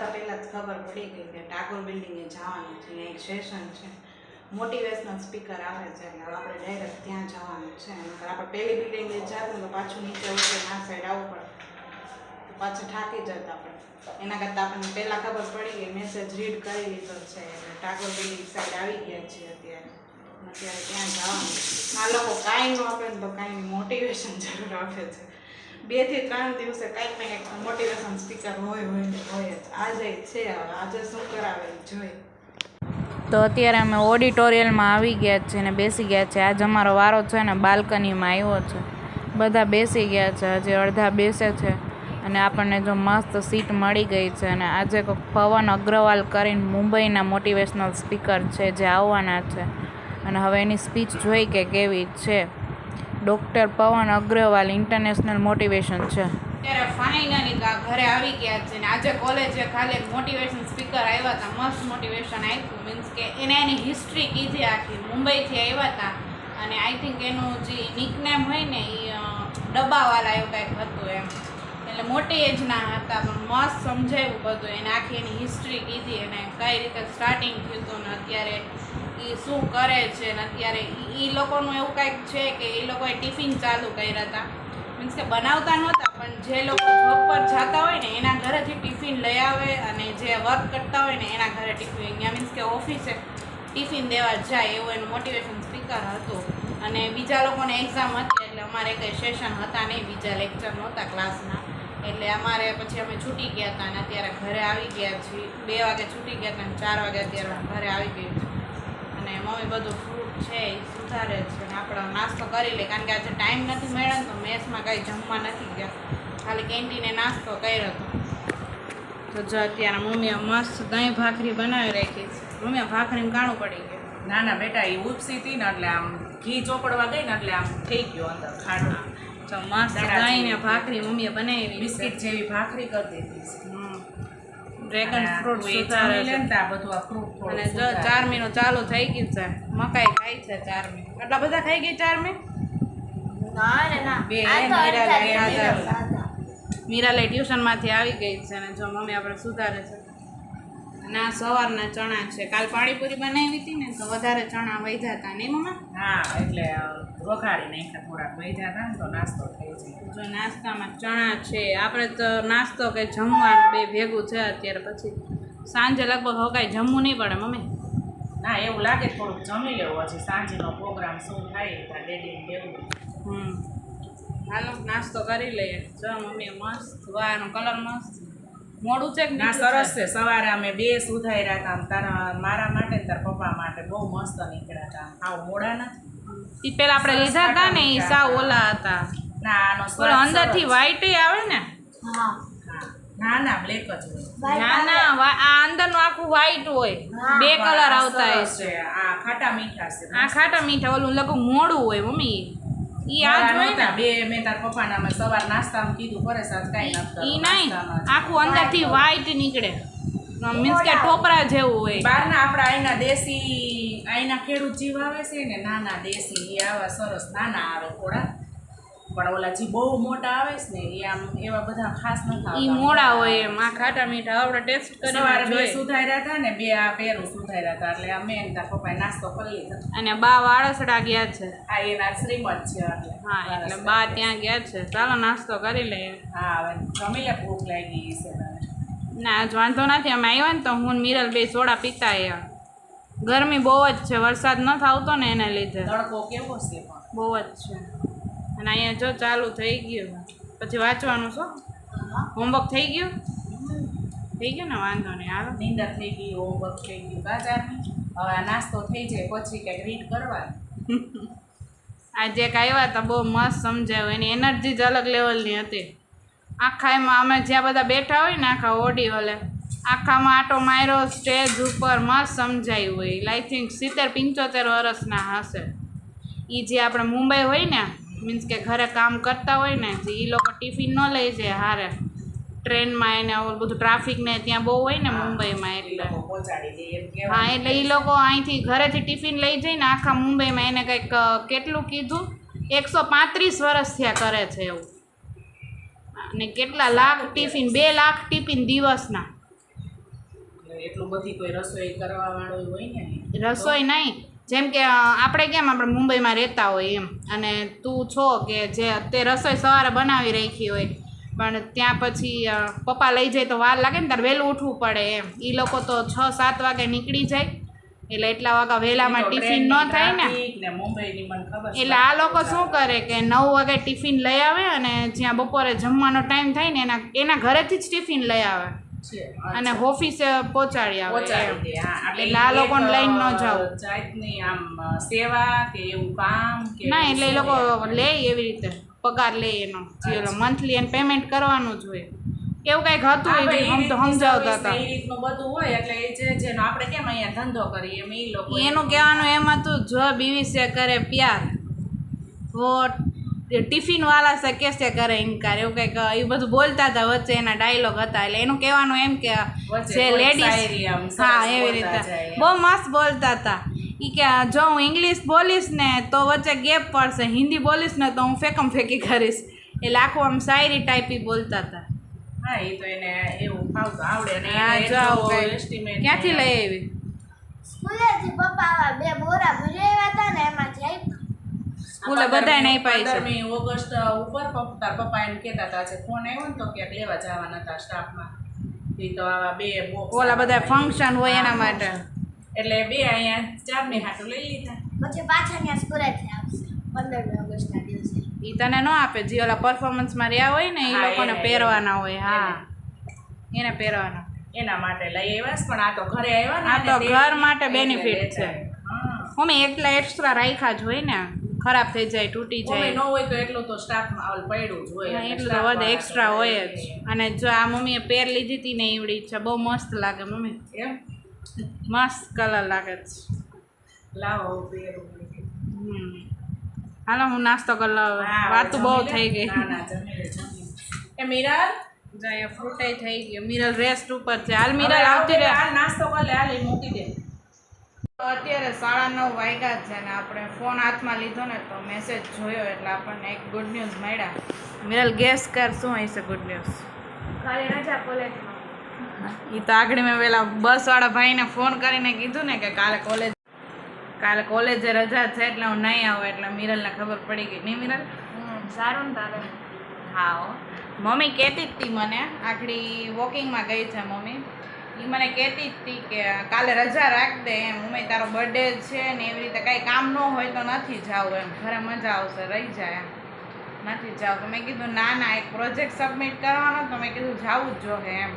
Building પહેલાં જ ખબર પડી ગઈ કે ટાગોર બિલ્ડિંગે જવાનું છે એક સેશન છે. મોટિવેશનલ સ્પીકર આવે છે એટલે આપણે ડાયરેક્ટ ત્યાં જવાનું છે. આપણે પહેલી બિલ્ડિંગે જતું તો પાછું નીચે ઉતરે આ સાઈડ આવવું પડે. તો પાછું થાકી જતા આપણે. એના કરતાં આપણને પહેલાં ખબર પડી ગઈ મેસેજ રીડ કરી લીધો છે. એટલે ટાગોર બિલ્ડિંગ સાઈડ આવી ગયા છીએ અત્યારે. અત્યારે ત્યાં જવાનું આ લોકો કાંઈ ન આપે ને તો કાંઈ મોટિવેશન જરૂર આપે છે. બેથી ત્રણ દિવસે કંઈક ને કંઈક મોટિવેશન સ્પીકર હોય હોય હોય આજે છે આજે શું કરાવે? જોઈએ. તો અત્યારે અમે ઓડિટોરિયલમાં આવી ગયા છે ને બેસી ગયા છે. આજ અમારો વારો છે ને બાલ્કનીમાં આવ્યો છે. બધા બેસી ગયા છે. હજી અડધા બેસે છે અને આપણને જો મસ્ત સીટ મળી ગઈ છે અને આજે કોઈક પવન અગ્રવાલ કરીને મુંબઈના મોટિવેશનલ સ્પીકર છે જે આવવાના છે. અને હવે એની સ્પીચ જોઈ કે કેવી છે. ડૉક્ટર પવન અગ્રવાલ ઇન્ટરનેશનલ મોટિવેશન છે. ત્યારે ફાઇનલી ઘરે આવી ગયા છે ને. આજે કોલેજે ખાલી મોટિવેશન સ્પીકર આવ્યા હતા. મસ્ત મોટિવેશન આપ્યું. મીન્સ કે એને એની હિસ્ટ્રી કીધી આખી. મુંબઈથી આવ્યા હતા. અને આઈ થિંક એનું જે નિકનેમ હોય ને એ ડબ્બાવાળા એવું કંઈક હતું એમ. એટલે મોટી એજના હતા, પણ મસ્ત સમજાવ્યું બધું. એને આખી એની હિસ્ટ્રી કીધી અને કઈ રીતે સ્ટાર્ટિંગ થયું હતું ને અત્યારે એ શું કરે છે ને અત્યારે એ લોકોનું એવું કંઈક છે કે એ લોકોએ ટિફિન ચાલુ કર્યા હતા. મીન્સ કે બનાવતા નહોતા, પણ જે લોકો જોબ પર જતા હોય ને, એના ઘરેથી ટિફિન લઈ આવે અને જે વર્ક કરતા હોય ને, એના ઘરે ટિફિન. અહીંયા મીન્સ કે ઓફિસે ટિફિન દેવા જાય એવું એનું મોટિવેશન સ્પીકર હતું. અને બીજા લોકોને એક્ઝામ હતી, એટલે અમારે કંઈ સેશન હતા નહીં. બીજા લેક્ચર નહોતા ક્લાસના એટલે અમારે પછી અમે છૂટી ગયા હતા અને અત્યારે ઘરે આવી ગયા છીએ. બે વાગે છૂટી ગયા હતા અને ચાર વાગે અત્યારે ઘરે આવી ગયું છે અને મમ્મી બધું ફ્રૂટ છે એ સુધારે છે અને આપણે નાસ્તો કરી લે. કારણ કે આજે ટાઈમ નથી મળ્યો તો મેસમાં કાંઈ જમવા નથી ગયા. ખાલી કેન્ટીને નાસ્તો કર્યો હતો. તો જો અત્યારે મમ્મીએ મસ્ત દહીં ભાખરી બનાવી રાખી છે. મમ્મીએ ભાખરીમાં કાણું પડી ગયું. ના ના બેટા એ ઉપસી હતી ને એટલે આમ ઘી ચોપડવા ગઈ ને એટલે આમ થઈ ગયો અંદર ખાડવા તો મસ્ત દહીં ને ભાખરી મમ્મીએ બનાવી બિસ્કિટ જેવી ભાખરી કરી દીધી ડ્રેગન ફ્રૂટ સુધારે છે. અને જો. ચારમીનું ચાલુ થઈ ગયું છે. મકાઈ ખાઈ છે ચારમી એટલા બધા ખાઈ ગઈ ચારમી બે આ હે તો ને અડધા મીરા લે, અડધા મીરા લે. મીરાલે ટ્યુશનમાંથી આવી ગઈ છે અને જો મમ્મી આપણે સુધારે છે. અને આ સવારના ચણા છે. કાલ પાણીપુરી બનાવી હતી ને તો વધારે ચણા વધ્યા હતા નહીં મમ્મા? હા એટલે વઘારી નાખ્યા થોડાક વૈધા હતા ને તો નાસ્તો થઈ જાય જો નાસ્તામાં ચણા છે. આપણે તો નાસ્તો કે જમવાનું બે ભેગું છે અત્યારે પછી. સાંજે લગભગ હવે કાંઈ જમવું નહીં પડે મમ્મી. ના એવું લાગે થોડુંક જમી લેવું. હજી સાંજનો પ્રોગ્રામ શું થાય ત્યાં ડેડીને લેવું હમ. હાલો નાસ્તો કરી લઈએ. જો મમ્મી મસ્ત વાનો કલર મસ્ત. મોડું છે ના સરસ છે? સવારે અમે બે સુધાર્યા હતા તારા મારા માટે તારા પપ્પા માટે બહુ મસ્ત નીકળ્યા હતા. આવ મોડા નથી. પેલા આપણે લીધા હતા ને એ સાવ ઓલા હતા. ના આનો સ્વાદ અંદરથી વ્હાઈટ આવે ને? હા. ના ના બ્લેક જ ના ના આ અંદરનું આખું વ્હાઈટ હોય. બે કલર આવતા હશે. આ ખાટા મીઠા છે. આ ખાટા મીઠા ઓલું લગભગ મોડું હોય મમ્મી. ઈ આ. ને? બે મેં તાર પપ્પાને અમે સવાર નાસ્તામાં કીધું કરે સાત કાંઈ નથી ઈ. નહીં. આખું અંદરથી વ્હાઈટ નીકળે. મીન્સ કે ટોપરા જેવું હોય. બહારના આપણા અહીંના દેશી અહીંના ખેડૂત જીવ આવે છે ને નાના દેશી એ આવા સરસ નાના આવે થોડા પણ ઓલા જે બહુ મોટા આવે છે ને એ આમ એવા બધા ખાસ નથી ઈ મોડા હોય એમ આ ખાટા મીઠા આપણે ટેસ્ટ સવારે કરી બે સુધાર્યા હતા ને બે આ પેરું સુધાર્યા હતા એટલે અમે એમ તા પપ્પાએ નાસ્તો કરી લીધો. અને બા વાળસડા ગયા છે. આ એના શ્રીમદ છે એટલે. હા એટલે બા ત્યાં ગયા છે. ચાલો નાસ્તો કરી લઈએ. હા હવે જમી લે ભૂખ લાગી છે ના આજ વાંધો નથી અમે આવ્યા ને તો હું મિરલ બે સોડા પીતા આવ્યા ગરમી બહુ જ છે વરસાદ ન થતો ને એને લીધે. તડકો કેવો છે બહુ જ છે. અને અહીંયા જો ચાલુ થઈ ગયું. પછી વાંચવાનું શું? હોમવર્ક થઈ ગયું? થઈ ગયું ને? વાંધો નહીં હાલો. નિંદર થઈ ગઈ હોમવર્ક થઈ ગયું. બાજારની હવે આ નાસ્તો થઈ જાય પછી કંઈક રીડ કરવા આજે એક આવ્યા હતા બહુ મસ્ત સમજાવ્યું એની એનર્જી જ અલગ લેવલની હતી. આખા એમાં અમે જ્યાં બધા બેઠા હોય ને આખા ઓડી હોલે આખામાં આટો માર્યો સ્ટેજ ઉપર મસ્ત સમજાયું હોય. આઈ થિંક સિત્તેર પંચોતેર વર્ષના હશે. એ જે આપણે મુંબઈ હોય ને મીન્સ કે ઘરે કામ કરતા હોય ને જે એ લોકો ટિફિન ન લઈ જાય હારે. ટ્રેનમાં એને બધું ટ્રાફિક ને ત્યાં બહુ હોય ને મુંબઈમાં એટલે હા એટલે એ લોકો અહીંથી ઘરેથી ટિફિન લઈ જઈને આખા મુંબઈમાં એને કંઈક કેટલું કીધું? એકસો પાંત્રીસ વર્ષ થયા કરે છે એવું. અને કેટલા લાખ ટિફિન બે લાખ ટિફિન દિવસના. એટલે એટલું બધી કોઈ રસોઈ કરવા વાળો હોય ને? રસોઈ નહીં. જેમ કે આપણે કેમ આપણે મુંબઈમાં રહેતા હોય એમ. અને તું છો કે જે તે રસોઈ સવારે બનાવી રાખી હોય પણ ત્યાં પછી પપ્પા લઈ જાય તો વાર લાગે ને ત્યારે વહેલું ઉઠવું પડે એમ. એ લોકો તો છ સાત વાગે નીકળી જાય. એટલે એટલા વાગ્યા વહેલામાં ટિફિન ન થાય ને. એટલે આ લોકો શું કરે કે નવ વાગે ટિફિન લઈ આવે અને જ્યાં બપોરે જમવાનો ટાઈમ થાય ને એના એના ઘરેથી જ ટિફિન લઈ આવે. અને ઓફિસે પહોંચાડી આવે. એટલે આ લોકોને લઈને ન જાવ. જાતની આમ સેવા કે એવું કામ કે ના એટલે એ લોકો લે એવી રીતે પગાર લે એનો. જે મંથલી એને પેમેન્ટ કરવાનું જ હોય. એવું કંઈક હતું એ હમ તો સમજાવતા હતા. એ રીતનું બધું હોય એટલે એ જે જેનો આપણે કેમ અહીંયા ધંધો કરીએ એમ એ લોકો એનું કહેવાનું એમ હતું જો બીવી સે કરે પ્યાર વો ટિફિન વાળા સે કેસે કરે ઇનકાર એવું કંઈક એ બધું બોલતા હતા વચ્ચે એના ડાયલોગ હતા. એટલે એનું કહેવાનું એમ કે જે લેડીઝ હા એવી રીતે. બહુ મસ્ત બોલતા હતા. એ કે જો હું ઇંગ્લિશ બોલીશ ને તો વચ્ચે ગેપ પડશે. હિન્દી બોલીશ ને તો હું ફેકમ ફેંકી કરીશ. એટલે આખું આમ શાયરી ટાઈપી બોલતા હતા. હા એ તો એને એવું ફાવતું આવડે ક્યાંથી લઈ આવી? સ્કૂલેથી પપ્પા બે બોરા ભરી આવ્યા હતા ને એમાં આપ્યા. સ્કૂલે બધાય નહીં પાઈ છે. પંદરમી ઓગસ્ટ ઉપર પપ્પા તાર પપ્પા એમ કહેતા હતા છે ફોન આવ્યો ને તો ક્યાંક લેવા જવાના હતા સ્ટાફમાં. એ તો આવા બે ઓલા બધા ફંક્શન હોય એના માટે. એટલે બે અહીંયા ચારની હાટું લઈ લીધા. પછી પાછા ત્યાં સ્કૂલેથી આવશે પંદરમી ઓગસ્ટના દિવસે. ઈ તને ન આપે જે ઓલા પરફોર્મન્સમાં રહ્યા હોય ને એ લોકોને પહેરવાના હોય હા. એને પહેરવાના. એના માટે લઈ આવ્યા પણ આ તો ઘરે આવ્યા ને આ તો ઘર માટે બેનિફિટ છે. અમે એકલા એટલા એક્સ્ટ્રા રાખ્યા જ હોય ને. ખરાબ થઈ જાય તૂટી જાય. ન હોય તો એટલું તો સ્ટાફમાં પડ્યું જ હોય એટલે તો વધે એક્સ્ટ્રા હોય જ. અને જો આ મમ્મીએ પેર લીધી હતી ને એવડી છે બહુ મસ્ત લાગે મમ્મી. એમ? મસ્ત કલર લાગે છે લાવો પેર. હાલો હું નાસ્તો કરી લઉં વાત બહુ થઈ ગઈ. એ મિરાલ જાય ફ્રૂટે થઈ ગયો. મિરલ રેસ્ટ ઉપર છે. હાલ મિરાલ આવતી રહે. હાલ નાસ્તો કર લે હાલ મૂકી દે. અત્યારે સાડા નવ વાગ્યા છે ને આપણે ફોન હાથમાં લીધો ને તો મેસેજ જોયો એટલે આપણને એક ગુડ ન્યૂઝ મળ્યા. મિરલ ગેસ કર શું હશે ગુડ ન્યૂઝ કાલે રજા કોલેજમાં એ તો આગળ મેં પેલા બસવાળા ભાઈને ફોન કરીને કીધું ને કે કાલે કોલેજ કાલે કોલેજે રજા છે એટલે હું નહીં આવું એટલે મિરલને ખબર પડી ગઈ. નહીં મિરલ સારું ને તારે? હા હો. મમ્મી કહેતી જ હતી મને. આખડી વોકિંગમાં ગઈ છે મમ્મી. એ મને કહેતી જ હતી કે કાલે રજા રાખ દે એમ. મમ્મી તારો બર્થડે છે ને એવી રીતે કાંઈ કામ ન હોય તો નથી જાવું એમ. ઘરે મજા આવશે, રહી જાય એમ. નથી જાવ. તો મેં કીધું, ના ના, એક પ્રોજેક્ટ સબમિટ કરવાનો તો મેં કીધું, જાવું જ જોઈએ એમ.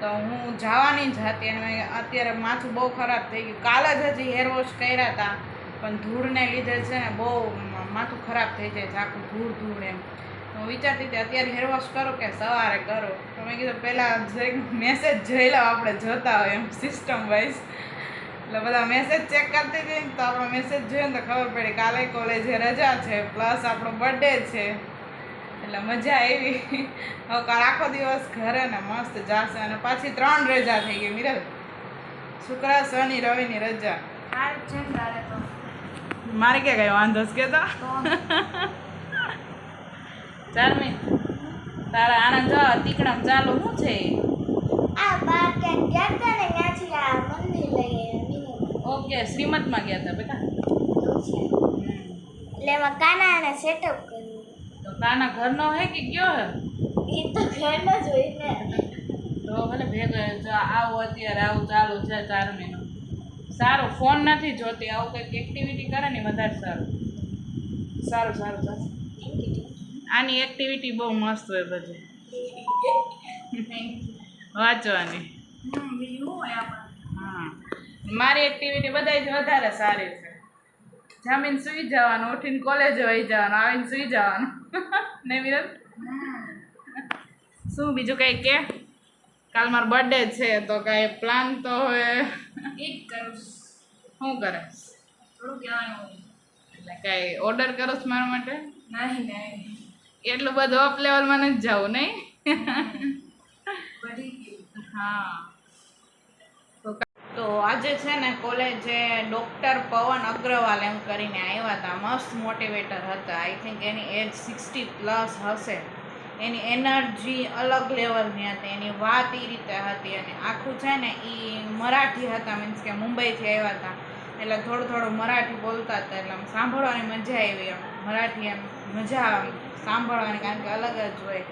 તો હું જવાની જ હતી અને મેં અત્યારે માથું બહુ ખરાબ થઈ ગયું. કાલે જ હજી હેર વોશ કર્યા હતા પણ ધૂળને લીધે છે ને બહુ માથું ખરાબ થઈ જાય છે, આખું ધૂળ ધૂળ એમ. હું વિચારતી હતી અત્યારે હેર વોશ કરો કે સવારે કરો? તો મેં કીધું પહેલાં મેસેજ જોઈ લો આપણે જોતા હોય એમ સિસ્ટમ વાઇઝ એટલે બધા મેસેજ ચેક કરતી હતી તો આપણો મેસેજ જોઈએ ને તો ખબર પડી કાલે કોલેજે રજા છે પ્લસ આપણો બર્થડે છે. એટલે મજા આવી. હવે કાલ આખો દિવસ ઘરે ને મસ્ત જાશે અને પાછી ત્રણ રજા થઈ ગઈ. મિરલ શુક્ર શનિ રવિની રજા. તો મારે ક્યાં કઈ વાંધો છે કેતો? ચાલ મી તારા આણંદ જો તીકડમ ચાલુ શું છે? આ બાર ક્યાંક ગયા હતા ને ત્યાંથી આ મંદિર લઈ ઓકે શ્રીમતમાં ગયા હતા બેટા. એટલે એમાં કાના અને સેટઅપ કર્યું. તો કાના ઘરનો હે કે ગયો હે? એ તો ઘરનો જ હોય ને. તો ભલે ભેગો જો આવું અત્યારે આવું ચાલુ છે ચાર મહિનો સારું ફોન નથી જોતી આવું કંઈક એક્ટિવિટી કરે ને વધારે સારું. સારું સારું સારું. આની એક્ટિવિટી બહુ મસ્ત હોય બધી. વાંચવાની. હા. મારી એક્ટિવિટી બધાથી વધારે સારી છે. જમીન સુઈ જવાનું ઉઠીને કોલેજ વહી જવાનું આવીને સુઈ જવાનું. ને વિરલ? શું બીજું કંઈ કે? કાલ મારો બર્થડે છે તો કાંઈ પ્લાન તો હવે એક કરું શું કરે? થોડું કહેવાનું. એટલે કાંઈ ઓર્ડર કરો છો મારા માટે? નહીં નહીં. એટલું બધું અપ લેવલમાં નથી જવું નહીં? હા. તો તો આજે છે ને કોલેજે ડૉક્ટર પવન અગ્રવાલ એમ કરીને આવ્યા હતા મસ્ત મોટિવેટર હતા. આઈ થિંક એની એજ સિક્સટી પ્લસ હશે. એની એનર્જી અલગ લેવલની હતી એની વાત એ રીતે હતી. અને આખું છે ને એ મરાઠી હતા મીન્સ કે મુંબઈથી આવ્યા હતા એટલે થોડું થોડું મરાઠી બોલતા હતા એટલે આમ સાંભળવાની મજા આવી એમ મરાઠી એમ. મજા આવે. સાંભળવાની, કારણ કે અલગ જ હોય.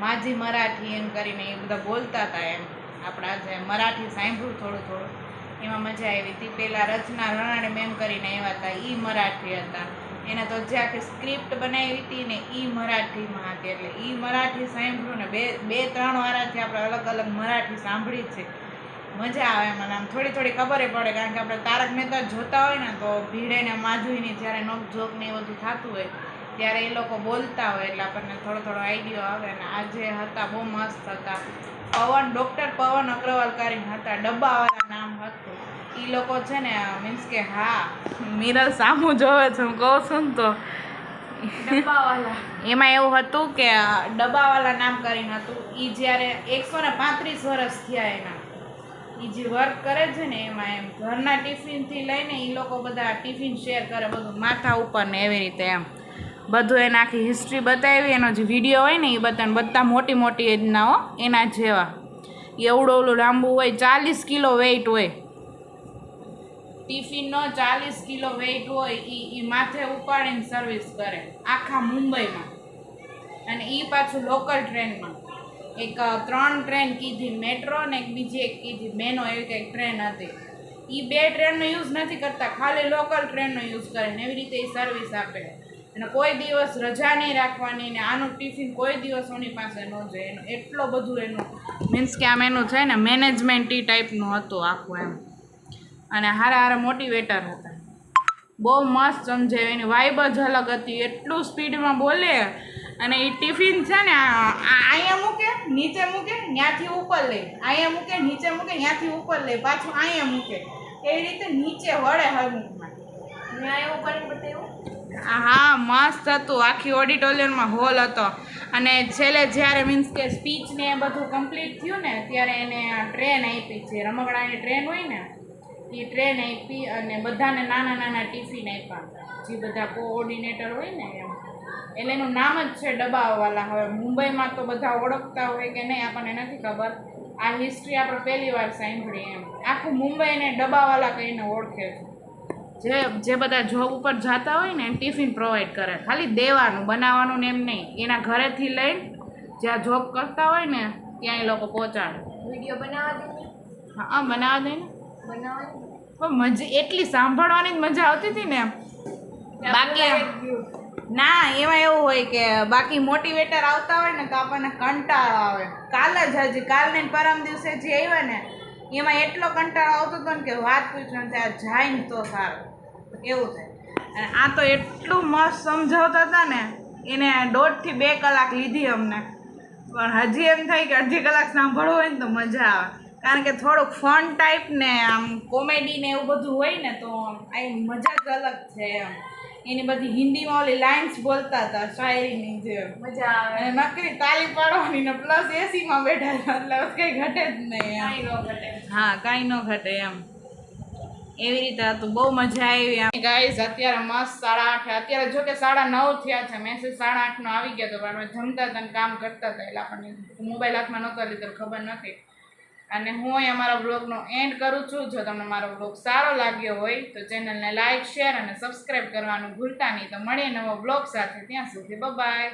માજી મરાઠી એમ કરીને એ બધા બોલતા હતા એમ. આપણા જે મરાઠી સાંભળ્યું થોડું થોડું. એમાં મજા આવી હતી. પહેલાં રચના રણાડે મેમ કરીને આવ્યા હતા એ મરાઠી હતા. એને તો જે આખી સ્ક્રિપ્ટ બનાવી હતી ને એ મરાઠીમાં હતી. એટલે એ મરાઠી સાંભળ્યું ને બે બે, ત્રણ વારાથી આપણે અલગ અલગ મરાઠી સાંભળી છે. મજા આવે મને આમ થોડી થોડી ખબર પડે, કારણ કે આપણે તારક મહેતા જોતા હોય ને, તો ભીડે ને માધુરીની જ્યારે નોક જોક ને એ બધું થતું હોય ત્યારે એ લોકો બોલતા હોય એટલે આપણને થોડો થોડો આઈડિયો આવે અને આજે હતા બહુ મસ્ત હતા. પવન ડૉક્ટર પવન અગ્રવાલ કરીને હતા ડબ્બાવાળા નામ હતું. એ લોકો છે ને મીન્સ કે હા મિરર સામું જોવે છે હું કહું છું ને તો. એમાં એવું હતું કે ડબ્બાવાળા નામ કરીને હતું. એ જ્યારે એકસો ને પાંત્રીસ વર્ષ થયા એના. એ જે વર્ક કરે છે ને એમાં એમ ઘરના ટિફિનથી લઈને એ લોકો બધા ટિફિન શેર કરે બધું માથા ઉપર ને એવી રીતે એમ. બધું એને આખી હિસ્ટ્રી બતાવી, એનો જે વીડિયો હોય ને એ બતાવે બધા મોટી મોટી એજના એના જેવા. એવડું ઓલું લાંબુ હોય, ચાલીસ કિલો વેઇટ હોય. ટિફિનનો ચાલીસ કિલો વેઇટ હોય એ એ માથે ઉપાડીને સર્વિસ કરે, આખા મુંબઈમાં. અને એ પાછું લોકલ ટ્રેનમાં એક ત્રણ ટ્રેન કીધી મેટ્રો ને એક બીજી એક કીધી. મેનો એવી કંઈક ટ્રેન હતી. એ બે ટ્રેનનો યુઝ નથી કરતા, ખાલી લોકલ ટ્રેનનો યુઝ કરે ને એવી રીતે એ સર્વિસ આપે. અને કોઈ દિવસ રજા નહીં રાખવાની ને આનું ટિફિન કોઈ દિવસ એની પાસે ન જાય. એનું એટલો બધું એનું મીન્સ કે આમ એનું છે ને મેનેજમેન્ટ એ ટાઈપનું હતું આખું એમ. અને હારા હારા મોટિવેટર હતા. બહુ મસ્ત સમજાવે એની વાઇબ જ અલગ હતી. એટલું સ્પીડમાં બોલે અને એ ટિફિન છે ને અહીંયા મૂકે, નીચે મૂકે ત્યાંથી ઉપર લે. અહીંયા મૂકે, નીચે મૂકે ત્યાંથી ઉપર લે. પાછું અહીંયા મૂકે. એવી રીતે નીચે વળે હરમુખમાં હા, મસ્ત હતું. આખી ઓડિટોરિયમમાં હોલ હતો. અને છેલ્લે જ્યારે મીન્સ કે સ્પીચ ને એ બધું કમ્પ્લીટ થયું ને, ત્યારે એને ટ્રેન આપી છે. રમકડાની ટ્રેન હોય ને, એ ટ્રેન આપી અને બધાને નાના નાના ટિફિન આપ્યા. જે બધા કોઓર્ડિનેટર હોય ને એમ. એટલે એનું નામ જ છે ડબ્બાવાલા. હવે મુંબઈમાં તો બધા ઓળખતા હોય કે નહીં, આપણને નથી ખબર. આ હિસ્ટ્રી આપણે પહેલી વાર સાંભળી એમ. આખું મુંબઈને ડબ્બાવાલા કહીને ઓળખે છે. જે જે બધા જોબ ઉપર જતા હોય ને એને ટિફિન પ્રોવાઈડ કરે. ખાલી દેવાનું બનાવવાનું ને એમ નહીં. એના ઘરેથી લઈને જ્યાં જોબ કરતા હોય ને ત્યાં એ લોકો પહોંચાડે. વીડિયો બનાવવા દે હા બનાવવા દે ને. પણ મજા એટલી સાંભળવાની જ મજા આવતી હતી ને બાકી ના એમાં એવું હોય કે બાકી મોટિવેટર આવતા હોય ને તો આપણને કંટાળો આવે. કાલે જ હજી કાલને પરમ દિવસે જે આવ્યા ને એમાં એટલો કંટાળો આવતો હતો ને કે વાત પૂછવાનું ત્યાં જાય ને તો સારું. એવું થાય. અને આ તો એટલું મસ્ત સમજાવતા હતા ને એને દોઢથી બે કલાક લીધી અમને. પણ હજી એમ થાય કે અડધી કલાક સાંભળવું હોય ને તો મજા આવે. કારણ કે થોડુંક ફન ટાઈપ ને આમ કોમેડી ને એવું બધું હોય ને તો આ મજા જ અલગ છે એમ. એની બધી હિન્દીમાં ઓલી લાઇન્સ બોલતા હતા શાયરીની જે. મજા આવે. અને નકરી તાલી પાડવાની ને પ્લસ એસીમાં બેઠા એટલે કંઈ ઘટે જ નહીં હા કાંઈ ન ઘટે એમ. એવી રીતે હતું. બહુ મજા આવી ગાઈઝ અત્યારે મસ્ત સાડા આઠે. અત્યારે જો કે સાડા નવ થયા છે. મેસેજ સાડા આઠનો આવી ગયો હતો પણ જમતા હતા કામ કરતા હતા. એટલે આપણને મોબાઈલ હાથમાં નહોતો લીધો ખબર નથી. અને હું અહીંયા મારા બ્લોગનો એન્ડ કરું છું. જો તમને મારો બ્લોગ સારો લાગ્યો હોય, તો ચેનલને લાઇક શેર અને સબસ્ક્રાઈબ કરવાનું ભૂલતા નહીં. તો મળીએ નવો બ્લોગ સાથે. ત્યાં સુધી બાય